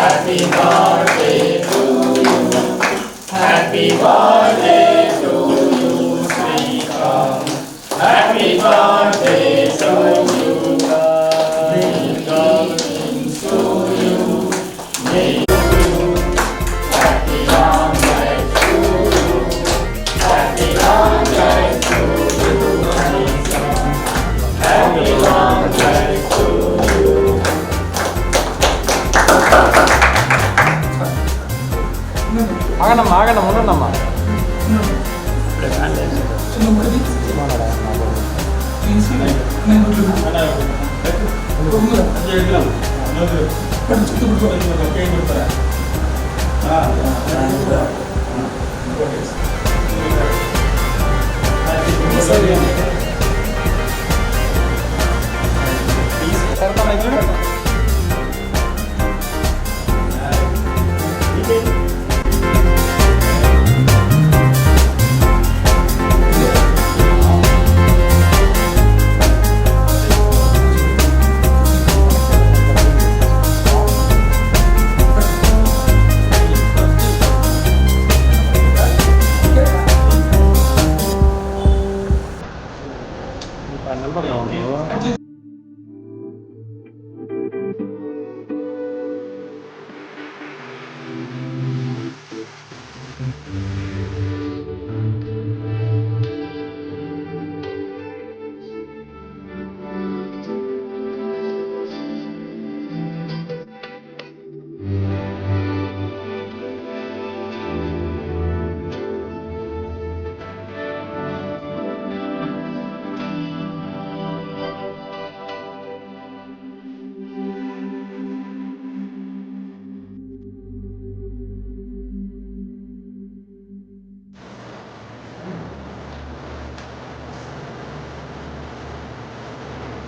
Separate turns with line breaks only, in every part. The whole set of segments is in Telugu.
Happy birthday to you. Happy birthday
to you, Sri Happy birthday. ஆகணும் ஆகணும் ஒன்றும் நம்ம சுத்தப்படுத்த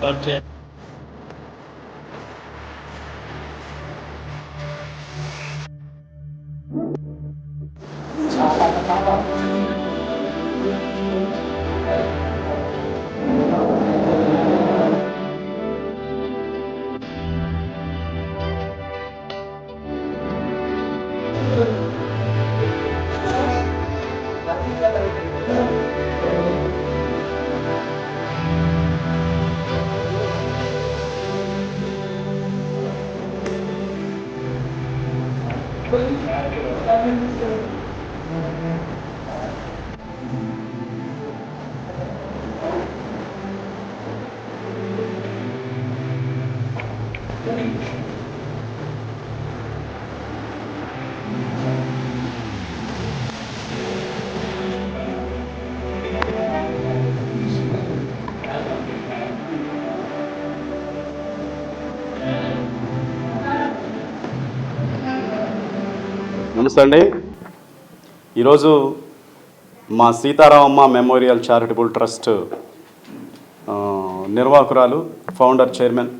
content 네.
నమస్తే అండి. ఈరోజు మా సీతారామమ్మ మెమోరియల్ చారిటబుల్ ట్రస్ట్ నిర్వాహకురాలు ఫౌండర్ చైర్మన్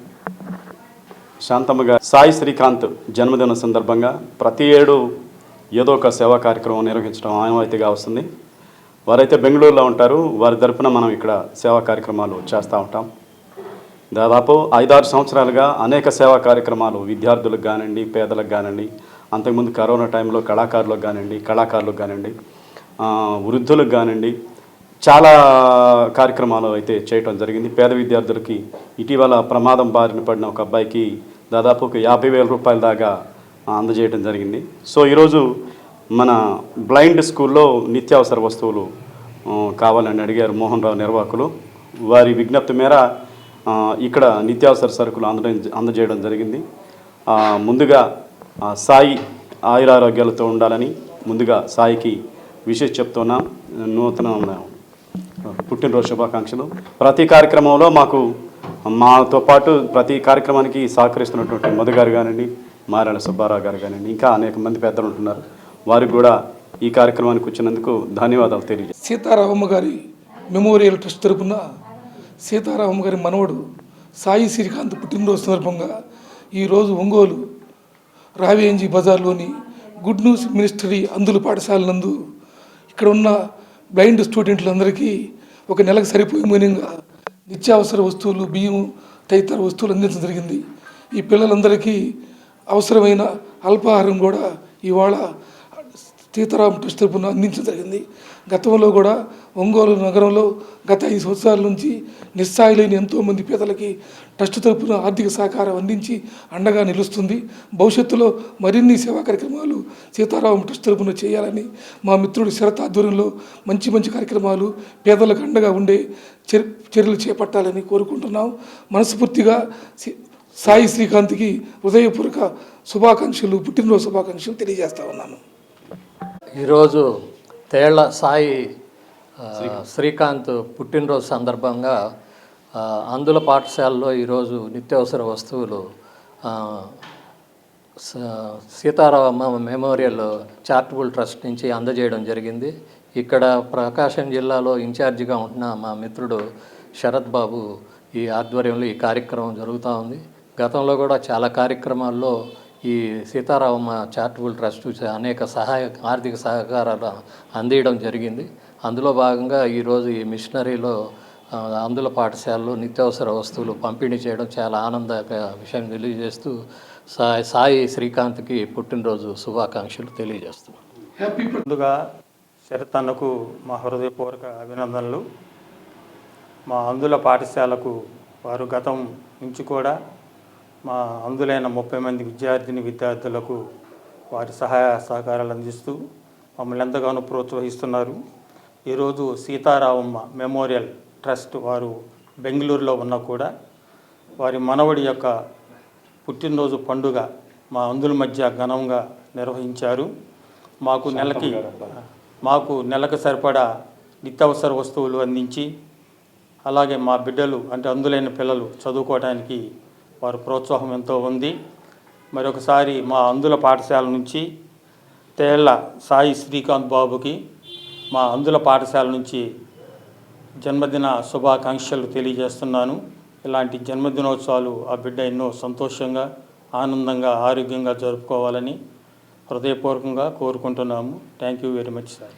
శాంతమ్మ గారు సాయి శ్రీకాంత్ జన్మదిన సందర్భంగా ప్రతి ఏడు ఏదో ఒక సేవా కార్యక్రమం నిర్వహించడం ఆనవాయితీగా వస్తుంది. వారైతే బెంగళూరులో ఉంటారు వారి తరపున మనం ఇక్కడ సేవా కార్యక్రమాలు చేస్తూ ఉంటాం. దాదాపు ఐదారు సంవత్సరాలుగా అనేక సేవా కార్యక్రమాలు విద్యార్థులకు కానివ్వండి పేదలకు కానివ్వండి అంతకుముందు కరోనా టైంలో కళాకారులకు కానివ్వండి కళాకారులకు కానివ్వండి వృద్ధులకు కానివ్వండి చాలా కార్యక్రమాలు అయితే చేయటం జరిగింది. పేద విద్యార్థులకి ఇటీవల ప్రమాదం బారిన పడిన ఒక అబ్బాయికి దాదాపు ఒక యాభై వేల రూపాయల దాకా అందజేయటం అందజేయడం జరిగింది. సో ఈరోజు మన బ్లైండ్ స్కూల్లో నిత్యావసర వస్తువులు కావాలని అడిగారు మోహన్ రావు నిర్వాహకులు. వారి విజ్ఞప్తి మేర ఇక్కడ నిత్యావసర సరుకులు అందడం అందజేయడం జరిగింది. ముందుగా సాయి ఆయురారోగ్యాలతో ఉండాలని ముందుగా సాయికి విషయం చెప్తున్నా నూతన పుట్టినరోజు శుభాకాంక్షలు. ప్రతి కార్యక్రమంలో మాకు మాతో పాటు ప్రతి కార్యక్రమానికి సహకరిస్తున్నటువంటి మధు గారు కానివ్వండి మారాల సుబ్బారావు గారు కానివ్వండి ఇంకా అనేక మంది పెద్దలు ఉంటున్నారు. వారికి కూడా ఈ కార్యక్రమానికి వచ్చినందుకు ధన్యవాదాలు తెలియజే
సీతారామమ్మ గారి మెమోరియల్ ట్రస్ట్ తరపున సీతారామమ్మ గారి మనవడు సాయి శ్రీకాంత్ పుట్టినరోజు సందర్భంగా ఈరోజు ఒంగోలు రావేంజీ బజార్లోని గుడ్ న్యూస్ మినిస్టరీ అందులు పాఠశాల నందు ఇక్కడ ఉన్న బ్లైండ్ స్టూడెంట్లందరికీ ఒక నెలకు సరిపోయే మూలంగా నిత్యావసర వస్తువులు బియ్యం తదితర వస్తువులు అందించడం జరిగింది. ఈ పిల్లలందరికీ అవసరమైన అల్పాహారం కూడా ఇవాళ సీతారాం ట్రస్ట్ తరపున అందించడం జరిగింది. గతంలో కూడా ఒంగోలు నగరంలో గత ఐదు సంవత్సరాల నుంచి నిస్సాయి లేని ఎంతోమంది పేదలకి ట్రస్ట్ తరపున ఆర్థిక సహకారం అందించి అండగా నిలుస్తుంది. భవిష్యత్తులో మరిన్ని సేవా కార్యక్రమాలు సీతారాం ట్రస్ట్ తరపున చేయాలని మా మిత్రుడు శరత్ ఆధ్వర్యంలో మంచి మంచి కార్యక్రమాలు పేదలకు అండగా ఉండే చర్ చర్యలు చేపట్టాలని కోరుకుంటున్నాం. మనస్ఫూర్తిగా సాయి శ్రీకాంత్కి హృదయపూర్వక శుభాకాంక్షలు పుట్టినరోజు శుభాకాంక్షలు తెలియజేస్తా ఉన్నాను.
ఈరోజు తేళ్ళ సాయి శ్రీకాంత్ పుట్టినరోజు సందర్భంగా అందుల పాఠశాలలో ఈరోజు నిత్యావసర వస్తువులు సీతారామ మెమోరియల్ చారిటబుల్ ట్రస్ట్ నుంచి అందజేయడం జరిగింది. ఇక్కడ ప్రకాశం జిల్లాలో ఇన్ఛార్జిగా ఉంటున్న మా మిత్రుడు శరత్ బాబు ఈ ఆధ్వర్యంలో ఈ కార్యక్రమం జరుగుతూ ఉంది. గతంలో కూడా చాలా కార్యక్రమాల్లో ఈ సీతారామ చారిటబుల్ ట్రస్ట్ అనేక సహాయ ఆర్థిక సహకారాలు అందియడం జరిగింది. అందులో భాగంగా ఈరోజు ఈ మిషనరీలో అందుల పాఠశాలలో నిత్యావసర వస్తువులు పంపిణీ చేయడం చాలా ఆనంద విషయం తెలియజేస్తూ సాయి సాయి శ్రీకాంత్కి పుట్టినరోజు శుభాకాంక్షలు తెలియజేస్తున్నాను.
హ్యాపీ
ముందుగా శరత్ అన్నకు మా హృదయపూర్వక అభినందనలు. మా అందుల పాఠశాలకు వారు గతం నుంచి కూడా మా అందులైన ముప్పై మంది విద్యార్థిని విద్యార్థులకు వారి సహాయ సహకారాలు అందిస్తూ మమ్మల్ని ఎంతగానో ప్రోత్సహిస్తున్నారు. ఈరోజు సీతారామమ్మ మెమోరియల్ ట్రస్ట్ వారు బెంగళూరులో ఉన్నా కూడా వారి మనవడి యొక్క పుట్టినరోజు పండుగ మా అందుల మధ్య ఘనంగా నిర్వహించారు. మాకు నెలకి మాకు నెలకు సరిపడా నిత్యావసర వస్తువులు అందించి అలాగే మా బిడ్డలు అంటే అందులైన పిల్లలు చదువుకోవడానికి వారు ప్రోత్సాహం ఎంతో ఉంది. మరొకసారి మా అందుల పాఠశాల నుంచి తేళ్ళ సాయి శ్రీకాంత్ బాబుకి మా అందుల పాఠశాల నుంచి జన్మదిన శుభాకాంక్షలు తెలియజేస్తున్నాను. ఇలాంటి జన్మదినోత్సవాలు ఆ బిడ్డ ఎన్నో సంతోషంగా ఆనందంగా ఆరోగ్యంగా జరుపుకోవాలని హృదయపూర్వకంగా కోరుకుంటున్నాము. Thank you very much sir